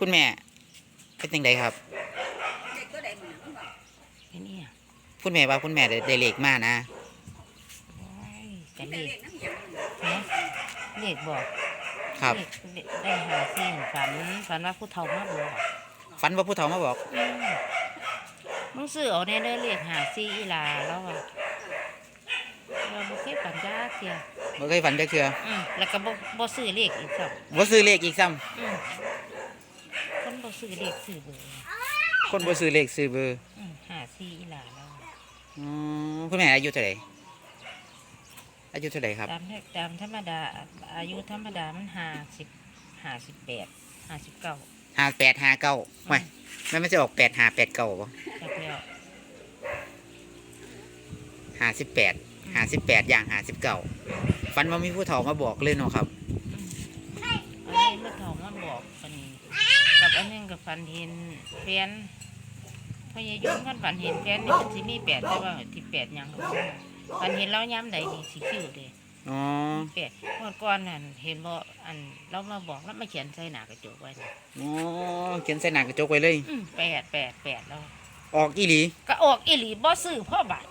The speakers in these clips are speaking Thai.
คุณแม่เป็นยังไงครับเด็กก็ได้เหมือนกันบอกไอ้นี่อะคุณแม่ว่าคุณแม่ได้ได้เลขมานะโอ้ยจะแต่เลเด็ขกน้ำหยังมันนะเลขบอกครับเลขได้หาสิ่งฝันฝันว่าผู้เฒ่ามาบอกฝันว่าผู้เฒ่ามาบอกอืมมึงซื้อเอาแน่เด้อเลขหาซี่อีหลาแล้วอะเราบ่เคยฝันจ้าเทียบ่เคยฝันจักเทื่ออืมแล้วก็บ่บ่ซื้อเลขอีกซ้บ่ซื้อเลขอีกซ้ำำอืมคน บ่ซื้อเลขซื้อเบอร์คนบ่ซื้อเลขซื้อเบอร์อืมหาซี่อีหลาแล้วอืมคุณแม่อายุเท่าไหร่อายุเท่าไหร่ครับตามแรกตามธรรมดาอายุธรรมดามันห้าสิบห้าสิบแปดห้าสิบเก้าห้าแปดห้าเก้าไม่ไม่ไม่จะออกแปดห้าแปดเก้าบ่จากแล้วห้าสิบแปดห้าสิบแปดอย่างห้าสิบเก้าฝันว่ามีผู้เฒ่ามาบอกเลยเนาะครับ อันนี้เมื่อทองมาบอกกันนี้กับ อันหนึงกับฝันเห็นแฟนพยายมกันฝันเห็นแฟนนี่มันสิมีแปดแต่ว่าที่แปดหยังก็บ่รู้ฝันเห็นแล้วย้ำใดนี่สิคิวเด้อ๋อแปดเมื่อก่อนนั่นเห็นบ่อันเรามาบอกแล้วมาเขียนใส่หน้ากระจกไว้นะอ๋อเขียนใส่หนังกระจกไว้เลย อืมแปดแปดแปดแล้วออกอีหลีก็ออกอีหลีบ่ซื้อพ่อบาท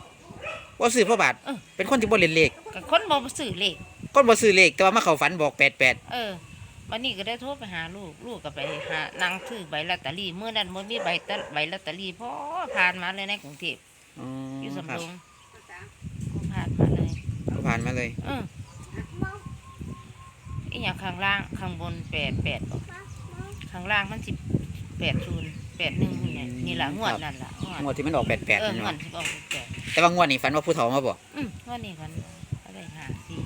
ว่าซื้อพระบาท เออ เป็นคนที่บ่เล่นเลขก็คนบ่ซื้อเลขคนบ่ซื้อเลขแต่ว่ามาเข้าฝันบอกแปดแปดเออ วันนี้ก็ได้โทรไปหาลูก ลูกก็ไปหานั่งถือใบลอตเตอรี่เมื่อนั้นมันมีใบตะใบลอตเตอรี่พอผ่านมาเลยในกรุงเทพอ๋ออยู่คสำรับโรงผ่านมาเลยก็ผ่านมาเลยเอออีอย่างข้างล่างข้างบนแปดแปดบอกข้างล่างมันสิบแปดศูนย์แปดหนึ่งนี่แหละนี่แหละงวดนั่นแหละงวดงวดที่มันออกแปดแปดเออนั่นงวดเนาะที่ออกแปดแต่ว่างวดนี้ฝันว่าผู้เฒ่ามาบอกอืมงวดนี้มันอะไรหาสี่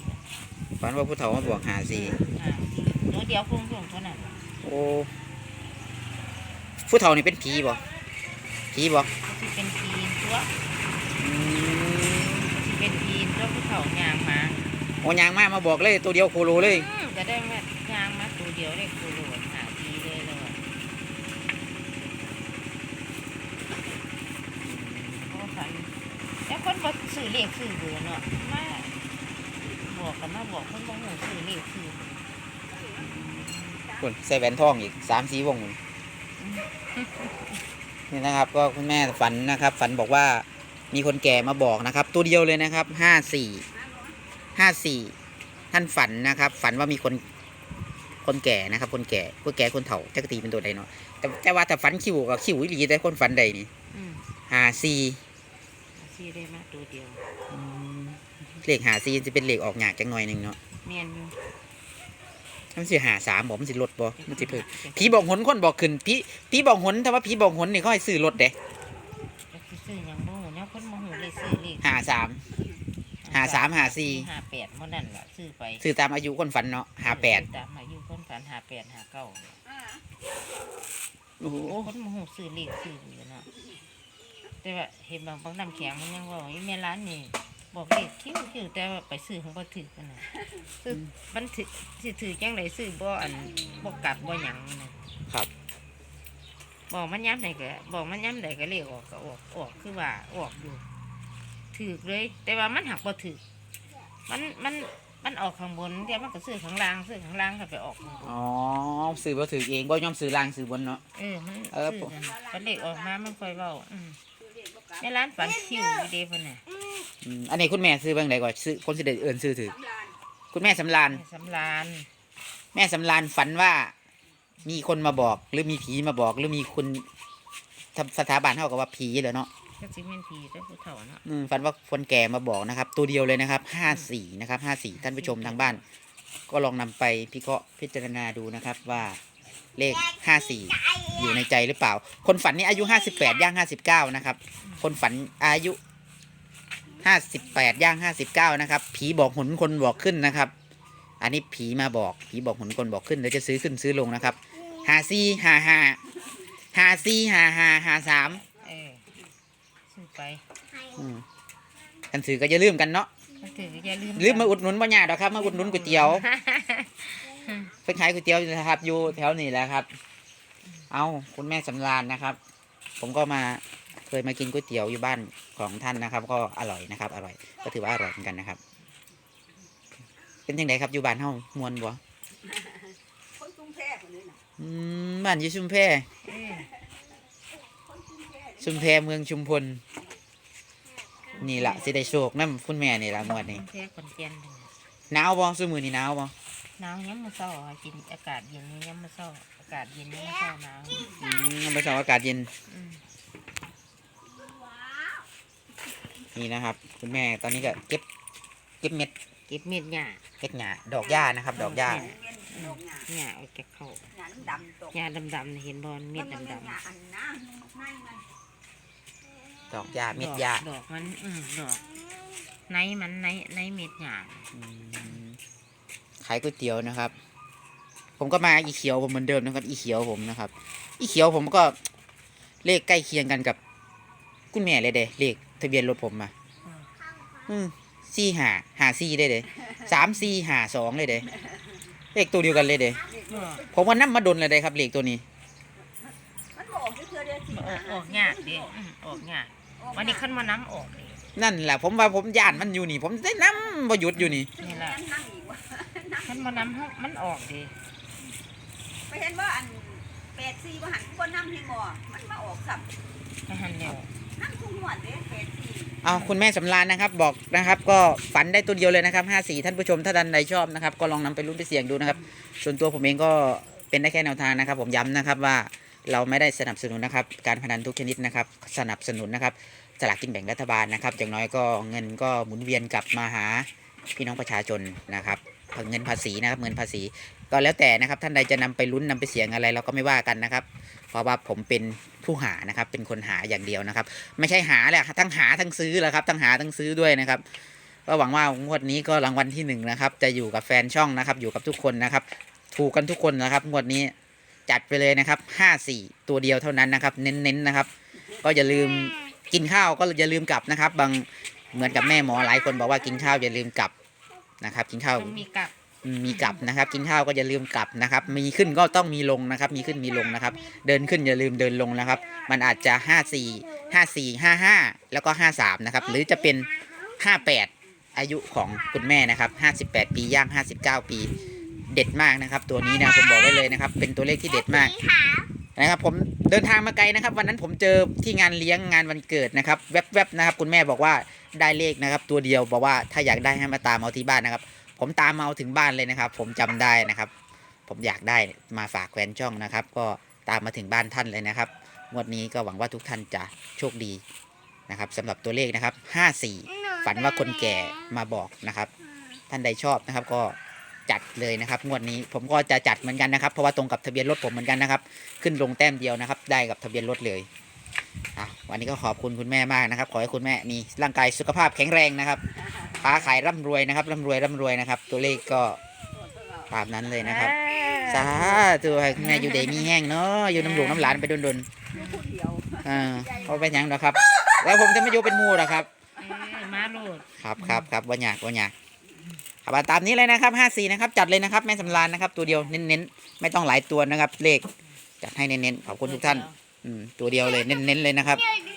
ฝันว่าผู้เฒ่ามาบอกหาสี่หาสี่ เดี๋ยวเดียวคงคงเท่านั้นโอ้ผู้เฒ่านี่เป็นผีบ่ผีบ่ที่เป็นทีตัวอืมที่เป็นทีตัวผู้เฒ่ายางมาโอ้ยางมามาบอกเลยตัวเดียวโคโลเลยจะได้แม่ยางมาตัวเดียวได้กูโลหาทีเลยเลยโอ้ฝันแล้วคนบอกสื่อเลขสื่อเบอร์เนาะมาบอกกันมาบอกคนบอกหูสื่อเลขสื่อ คนใส่แหวนทองอีกสามสีวงนี่นี่นะครับ ก็คุณแม่ฝันนะครับ ฝันบอกว่ามีคนแก่มาบอกนะครับ ตัวเดียวเลยนะครับห้าสี่ห้าสี่ท่านฝันนะครับ ฝันว่ามีคนคนแก่นะครับ คนแก่คนแก่คนเฒ่าจักรตีเป็นตัวใดเนาะแต่แต่ว่าแต่ฝันคิวกับคิวอีหลีแต่คนฝันใดนี่อืมห้าสี่สี่ได้มาตัวเดียวอืมเลขหาสี่จะเป็นเลขออกหยากจังหน่อยหนึ่งเนาะเมียนอยู่ มันสิหาสามบอกมันสิลดบ่มันสิเพิ่มผีบอกหนคนบอกขึ้นผีผีบอกหนแต่ว่าผีบอกหนนี่เขาให้ซื้อลดเด้แล้วสิซื้อหยังบ่หูเนี่ยคนบ่หูเลยซื้อเลขหาสามหาสามหาสี่หาแปดเมื่อนั้นล่ะซื้อไปซื้อตามอายุคนฝันเนาะหาแปดตามอายุคนฝันหาแปดหาเก้าอ่าโอ้โหคนโมโหซื้อเลขซื้ออยู่เนาะแต่ว่าเห็นบางบางน้ำแข็งมันยังบอกอีแม่ร้านนี่ บอกเลขคิ้วคิ้วแต่ว่าไปซื้อของบ่ถือกันนะซื้อมันถือสิถือจังไดซื้อบ่อันบ่กลับบ่หยังนะครับ บอกมันย้ำไหนก็บอกมันย้ำไหนก็เลขออกก็ออกออกคือว่าออกอยู่ถือเลย แต่ว่ามันหักบ่ถือมันมันมันออกข้างบนเดี๋ยวมันก็ซื้อข้างล่างซื้อข้างล่างก็ไปออกข้างบนอ๋อซื้อบ่ถือเองบ่ยอมซื้อล่างซื้อบนเนาะเออมันเออซื้อกันมันเด็กออกมามันค่อยเบาอืมในร้านฝันคิวอยู่เดีเพิ่นน่ะ อืมอันนี้คุณแม่ซื้อเบางใดก่อนซื้อคนสิได้เอิ้นซื้อถือสำรานคุณแม่สำรานแม่สำรานแม่สำรานฝันว่า มีคนมาบอก หรือมีผีมาบอก หรือมีคนทำสถาบันเท่ากับว่าผีเลยเนาะก็สิแม่นผีเด้อผู้เฒ่าเนาะอืมฝันว่าคนแก่มาบอกนะครับ ตัวเดียวเลยนะครับห้าสี่นะครับห้าสี่ท่านผู้ชมทางบ้าน ก็ลองนำไปพิเคราะห์พิจารณาดูนะครับว่าเลขห้าสี่อยู่ในใจหรือเปล่า คนฝันนี่อายุห้าสิบแปดย่างห้าสิบเก้านะครับ คนฝันอายุ ห้าสิบแปดย่างห้าสิบเก้านะครับ ผีบอกหนคนบอกขึ้นนะครับ อันนี้ผีมาบอกผีบอกหนคนบอกขึ้นเดี๋ยวจะซื้อขึ้นซื้อลงนะครับห้าสี่ห้าห้าห้าสี่ห้าห้าห้าสามเออซื้อไปอืมกันซื้อก็อย่าลืมกันเนาะก็ถืออย่าลืมลืมมาอุดหนุนบ่ยากดอกครับ มาอุดหนุนก๋วยเตี๋ยวเพิ่นขายก๋วยเตี๋ยวอยู่นะครับอยู่แถวนี้แหละครับ เอาคุณแม่สำราญนะครับ ผมก็มาเค ยมากินก๋วยเตี๋ยวอยู่บ้านของท่านนะครับ ก็อร่อยนะครับ อร่อยก็ถือว่าอร่อยเหมือนกันนะครับ เป็นยังไงครับอยู่บ้านเฮามวนบ่คนกรุงเทพคนนี้น่ะอืมบ้านอยู่ชุมแพเออชุมแพเมืองชุมพลนี่ละสิได้โชคน้ำคุณแม่นี่ละงวดนี้เทขอนแก่นนี่หนาวบ่ซุมือนี่หนาวบ่หนาวย้ำมาเศร้าอะกินอากาศเย็นนี่ย้ำมาเศร้าอากาศเย็นนี่มาเศร้าหนาวอืมไปสองอากาศเย็น อืม นี่นะครับ คุณแม่ตอนนี้ก็เก็บเก็บเม็ดเก็บเม็ดหญ้าเก็บหญ้าดอกหญ้านะครับ ดอกหญ้าเวียนดอกหญ้าหญ้าออกจากเขาหญ้าดำๆตกหญ้าดำๆนี่เห็นบอลเม็ดมันเป็นดำหญ้าอันนะมันในมันดอกหญ้าๆเม็ดหญ้าดอกมันอืมดอกในมันในในเม็ดหญ้าอืมขายก๋วยเตี๋ยวนะครับ ผมก็มาอีเขียวผมเหมือนเดิมนะครับ อีเขียวผมนะครับ อีเขียวผมก็เลขใกล้เคียงกันกับคุณแม่เลยเด้เลข ทะเบียนรถผมมา อืมสี่หาหาสี่ได้เด้สามสี่หาสองเลยเด้เลขตัวเดียวกันเลยเด้บ่ผมว่านั่มาดนเลยเด้ครับเลขตัวนี้มันบอกเพื่อเดียวสิออกออกหญ้าเด้อืมออกหญ้าวันนี้ขึ้นมาน้ำออกเลยนั่นแหละผมว่าผมย่านมันอยู่นี่ ผมได้น้ำประยุทธ์อยู่นี่นี่แหละนั่งอีกวะขึ้นมาน้ำให้มันออกเด้ไปเห็นว่าอันแปดสี่ว่าหันกูบ่นั่งให้หมอมันมาออกสับไปหันแล้วนั่งทุ่งหวด เอาคุณแม่สำราญนะครับบอกนะครับ ก็ฝันได้ตัวเดียวเลยนะครับห้าสี่ท่านผู้ชมถ้าท่านใดชอบนะครับ ก็ลองนำไปรุ่นไปเสี่ยงดูนะครับ ส่วนตัวผมเองก็เป็นได้แค่แนวทางนะครับ ผมย้ำนะครับว่าเราไม่ได้สนับสนุนนะครับ การพนันทุกชนิดนะครับ สนับสนุนนะครับสลากกินแบ่งรัฐบาลนะครับอย่างน้อยก็เงินก็หมุนเวียนกลับมาหาพี่น้องประชาชนนะครับเงินภาษีนะครับเงินภาษี ก็แล้วแต่นะครับท่านใดจะนำไปลุ้นนำไปเสี่ยงอะไรเราก็ไม่ว่ากันนะครับ เพราะว่าผมเป็นผู้หานะครับ เป็นคนหาอย่างเดียวนะครับ ไม่ใช่หาแหละทั้งหาทั้งซื้อแหละครับ ทั้งหาทั้งซื้อด้วยนะครับ ก็หวังว่างวดนี้ก็รางวัลที่หนึ่งนะครับ จะอยู่กับแฟนช่องนะครับ อยู่กับทุกคนนะครับ ถูกกันทุกคนนะครับ งวดนี้จัดไปเลยนะครับห้าสี่ตัวเดียวเท่านั้นนะครับ เน้นๆนะครับ ก็อย่าลืมกินข้าวก็อย่าลืมกลับนะครับ บางเหมือนกับแม่หมอหลายคนบอกว่ากินข้าวอย่าลืมกลับนะครับ กินข้าวมีกับ มมีกลับนะครับ กินข้าวก็อย่าลืมกลับนะครับ มีขึ้นก็ต้องมีลงนะครับ มีขึ้นมีลงนะครับ เดินขึ้นอย่าลืมเดินลงนะครับ มันอาจจะห้าสี่ห้าสี่ห้าห้าแล้วก็ห้าสามนะครับ หรือจะเป็นห้าแปดอายุของคุณแม่นะครับห้าสิบแปดปีย่างห้าสิบเก้าปี เด็ดมากนะครับ ตัวนี้นะผมบอกไว้เลยนะครับ เป็นตัวเลขที่เด็ดมากนะครับผมเดินทางมาไกลนะครับ วันนั้นผมเจอที่งานเลี้ยงงานวันเกิดนะครับแวบๆนะครับ คุณแม่บอกว่าได้เลขนะครับ ตัวเดียวบอกว่าถ้าอยากได้ให้มาตามเอาที่บ้านนะครับ ผมตามมาเอาถึงบ้านเลยนะครับ ผมจำได้นะครับ ผมอยากได้มาฝากแฟนช่องนะครับ ก็ตามมาถึงบ้านท่านเลยนะครับงวดนี้ก็หวังว่าทุกท่านจะโชคดีนะครับสำหรับตัวเลขนะครับ54 ฝันว่าคนแก่มาบอกนะครับ ท่านใดชอบนะครับก็จัดเลยนะครับ งวดนี้ผมก็จะจัดเหมือนกันนะครับ เพราะว่าตรงกับทะเบียนรถผมเหมือนกันนะครับ ขึ้นลงแต้มเดียวนะครับ ได้กับทะเบียนรถเลย วันนี้ก็ขอบคุณคุณแม่มากนะครับ ขอให้คุณแม่มีร่างกายสุขภาพแข็งแรงนะครับค้าขายร่ำรวยนะครับร่ำรวยร่ำรวยนะครับ ตัวเลขก็ตามนั้นเลยนะครับสาธุให้คุณแม่อยู่เดมีแห้งเนาะอยู่น้ำหลวงน้ำหลานไปดนอยู่คนเดียวๆอ่าเขาไปนหยังหรอกครับ แล้วผมจะไม่อยู่เป็นหมูหรอกครับเอ้ยมาโลดครับครับครับวันหยากวันหยากครับตามนี้เลยนะครับห้าสี่นะครับ จัดเลยนะครับ แม่สำรานนะครับ ตัวเดียวเน้นๆ ไม่ต้องหลายตัวนะครับ เลขจัดให้เน้นๆ ขอบคุณทุกท่าน อืมตัวเดียวเลยเน้นๆเลยนะครับเดี๋ย